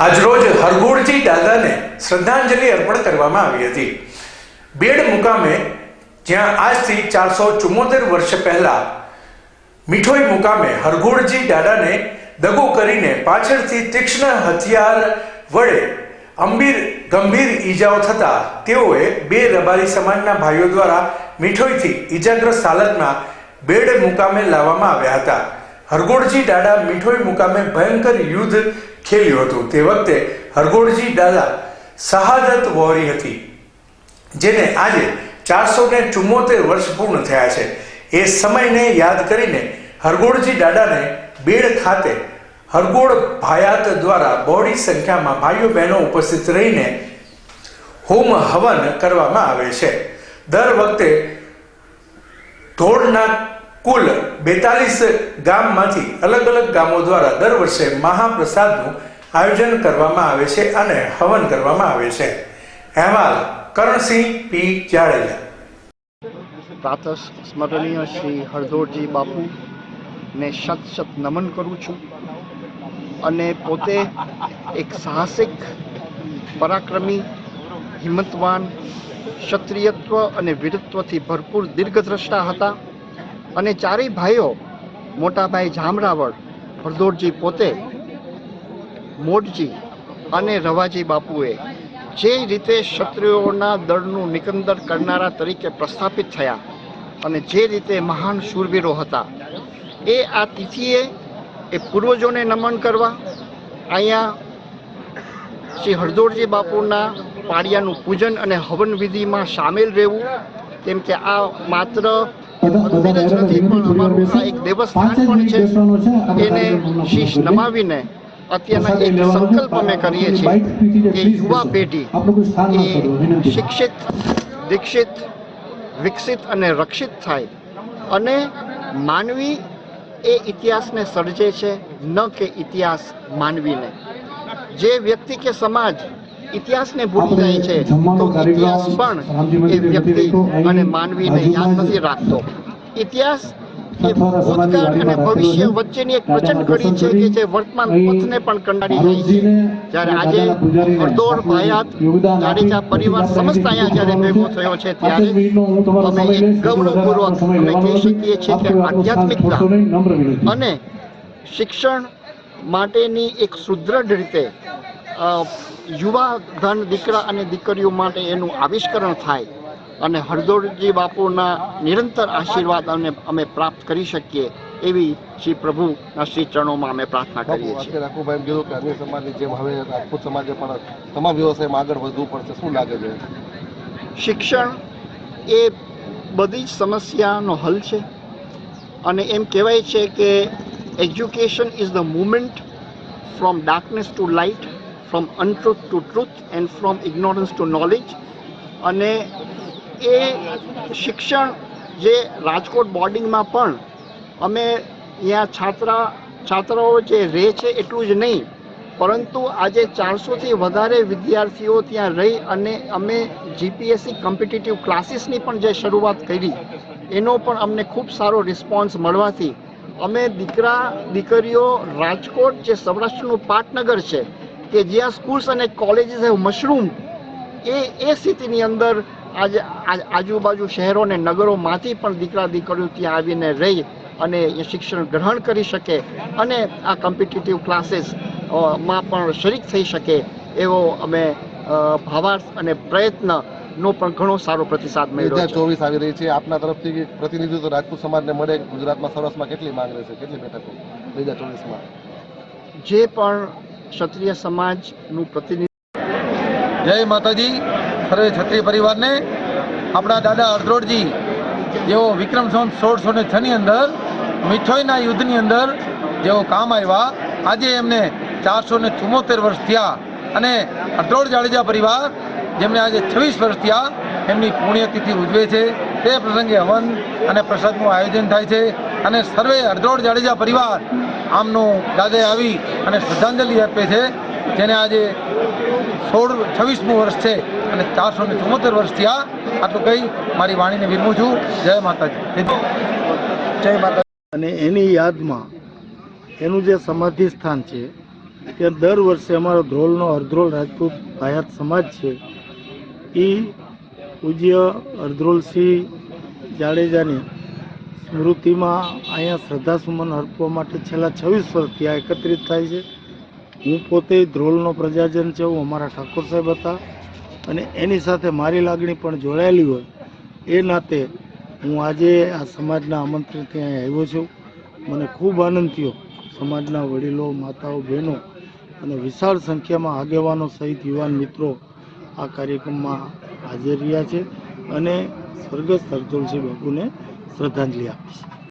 આજરોજ હરગોળજી દાદાને શ્રદ્ધાંજલિ અર્પણ કરવામાં આવી હતી. બેડ મુકામે, જ્યાં આજથી ચારસો ચુમ્મોતેર વર્ષ પહેલા, મીઠોઈ મુકામે હરગોળજી દાદાને દગો કરીને પાછળથી તીક્ષ્ણ હથિયાર વડે અંબીર ગંભીર ઈજાઓ થતા તેઓએ બે રબારી સમાજના ભાઈઓ દ્વારા મીઠોઈથી ઈજાગ્રસ્ત હાલતમાં બેડ મુકામે લાવવામાં આવ્યા હતા. હરગોળજી દાદા મીઠોઈ મુકામે ભયંકર યુદ્ધ ખેલ્યું હતું. તે વખતે હરગોળજી દાદા શહાદત વહોરી હતી, જેને આજે ચારસો ને ચુમ્મોતેર વર્ષ પૂર્ણ થયા છે. એ સમયને યાદ કરીને હરગોળજી દાદાને બેડ ખાતે હરગોળ ભાયાત દ્વારા બહોળી સંખ્યામાં ભાઈઓ બહેનો ઉપસ્થિત રહીને હોમ હવન કરવામાં આવે છે. દર વખતે ધોળના કુલ બેતાલીસ ગામમાંથી અલગ અલગ ગામો દ્વારા દર વર્ષે મહાપ્રસાદનું આયોજન કરવામાં આવે છે અને હવન કરવામાં આવે છે. અહેવાલ, કરણસિંહ પી. જાડેજા. પ્રાતઃ સ્મરણીય શ્રી હરદોરજી બાપુ ને શત શત નમન કરું છું અને પોતે એક સાહસિક, પરાક્રમી, હિંમતવાન, ક્ષત્રિયત્વ અને વીરત્વથી ભરપૂર દીર્ઘદ્રષ્ટા હતા. અને ચારેય ભાઈઓ મોટાભાઈ જામરાવળ, હરદોરજી પોતે, મોટજી અને રવાજી બાપુએ જે રીતે ક્ષત્રિયોના દળનું નિકંદર કરનારા તરીકે પ્રસ્થાપિત થયા અને જે રીતે મહાન શૂરવીરો હતા, એ આ તિથિએ એ પૂર્વજોને નમન કરવા અહીંયા શ્રી હરદોરજી બાપુના પાડિયાનું પૂજન અને હવન વિધિમાં સામેલ રહેવું, કેમ કે આ માત્ર નથી પણ અમારું આ એક દેવસ્થાન પણ છે. એને શીશ નમાવીને અત્યારના એક સંકલ્પ અમે કરીએ છીએ કે યુવા પેઢી શિક્ષિત દીક્ષિત વિકસિત અને રક્ષિત થાય. અને માનવી એ ઇતિહાસને સર્જે છે ન કે ઇતિહાસ માનવીને. જે વ્યક્તિ કે સમાજ ઇતિહાસને ભૂલી જાય છે તો ઇતિહાસ પણ એ વ્યક્તિ અને માનવીને યાદ નથી રાખતો. ઇતિહાસ એ ભૂતકાળ અને ભવિષ્ય વચ્ચેની એક વચન ઘડી છે કે જે વર્તમાન પથને પણ કંડારી રહી છે. જ્યારે આજે હરદોર ભાયાત જાડેજા પરિવાર સમસ્ત અહીંયા જ્યારે ભેગો થયો છે ત્યારે અમે એક ગૌરવપૂર્વક અમે કહી શકીએ છીએ કે આધ્યાત્મિકતા અને શિક્ષણ માટેની એક સુદૃઢ રીતે યુવા ધન દીકરા અને દીકરીઓ માટે એનું આવિષ્કરણ થાય અને હરદોરજી બાપુના નિરંતર આશીર્વાદ અને અમે પ્રાપ્ત કરી શકીએ એવી શ્રી પ્રભુના શ્રી ચરણોમાં અમે પ્રાર્થના કરીએ છીએ. રાખુભાઈ કીધું કે અન્ય સમાજની જેમ હવે રાજપૂત સમાજે પણ તમામ વ્યવસાયમાં આગળ વધવું પડશે. શું લાગે છે? શિક્ષણ એ બધી જ સમસ્યાનો હલ છે અને એમ કહેવાય છે કે education is the movement from darkness to light from untruth to truth and from ignorance to knowledge અને એ શિક્ષણ જે રાજકોટ બોર્ડિંગમાં પણ અમે અહીંયા છાત્રા, છાત્રાઓ જે રહે છે એટલું જ નહીં, પરંતુ આજે ચારસોથી વધારે વિદ્યાર્થીઓ ત્યાં રહી અને અમે જીપીએસસી કોમ્પિટિટિવ ક્લાસીસની પણ જે શરૂઆત કરી, એનો પણ અમને ખૂબ સારો રિસ્પોન્સ મળવાથી અમે દીકરા, દીકરીઓ રાજકોટ જે સૌરાષ્ટ્રનું પાટનગર છે કે જ્યાં સ્કૂલ્સ અને કોલેજીસ હેવ મશરૂમ એ એ સ્થિતિની અંદર આજે આજુબાજુ શહેરો અને નગરોમાંથી પણ દીકરા દીકરીઓ ત્યાં આવીને રહી અને એ શિક્ષણ ગ્રહણ કરી શકે અને આ કોમ્પિટિટિવ ક્લાસીસમાં પણ શરીક થઈ શકે એવો અમે ભાવાર્થ અને પ્રયત્નનો પણ ઘણો સારો પ્રતિસાદ મળ્યો છે. ચોવીસ આવી રહી છે. આપના તરફથી પ્રતિનિધિત્વ રાજપૂત સમાજને મળે. ગુજરાતમાં સૌરાષ્ટ્રમાં કેટલી માંગ રહેશે કેટલી બેઠકો? બે હજાર ચોવીસમાં. જે પણ ક્ષત્રિય સમાજનું પ્રતિનિધિ. જય માતાજી, સર્વે ક્ષત્રિય પરિવારને. આપણા દાદા અર્ધરોડજી, જેઓ વિક્રમ સંત સોળસો ને છની અંદર મીઠોઈના યુદ્ધની અંદર જેઓ કામ આવ્યા, આજે એમને ચારસો ને ચુમ્મોતેર વર્ષ થયા. અને અર્ધરોડ જાડેજા પરિવાર, જેમને આજે છવ્વીસ વર્ષ થયા, એમની પુણ્યતિથિ ઉજવે છે. તે પ્રસંગે હવન અને પ્રસાદનું આયોજન થાય છે. અને સર્વે અર્ધરોડ જાડેજા પરિવાર આમનું દાદે આવી અને શ્રદ્ધાંજલિ અર્પે છે, જેને આજે સોળ, છવ્વીસમું વર્ષ છે અને ચારસો ને ચુમ્મોતેર વર્ષ થયા. આટલું કહી મારી વાણીને વિરમું છું. જય માતાજી. જય માતા અને એની યાદમાં એનું જે સમાધિ સ્થાન છે ત્યાં દર વર્ષે અમારો ધ્રોલનો અર્ધ્રોલ રાજપૂત ભાયાત સમાજ છે એ પૂજ્ય અર્ધ્રોલસિંહ જાડેજાની સ્મૃતિમાં અહીંયા શ્રદ્ધાસુમન અર્પવા માટે છેલ્લા છવ્વીસ વર્ષથી આ એકત્રિત થાય છે. હું પોતે ધ્રોલનો પ્રજાજન છે, હું અમારા ઠાકોર સાહેબ હતા અને એની સાથે મારી લાગણી પણ જોડાયેલી હોય એ નાતે હું આજે આ સમાજના આમંત્રણથી અહીંયા આવ્યો છું. મને ખૂબ આનંદ થયો. સમાજના વડીલો, માતાઓ, બહેનો અને વિશાળ સંખ્યામાં આગેવાનો સહિત યુવાન મિત્રો આ કાર્યક્રમમાં હાજર રહ્યા છે અને સ્વર્ગસ્થ અર્જુનસિંહ બાપુને શ્રદ્ધાંજલિ આપી છે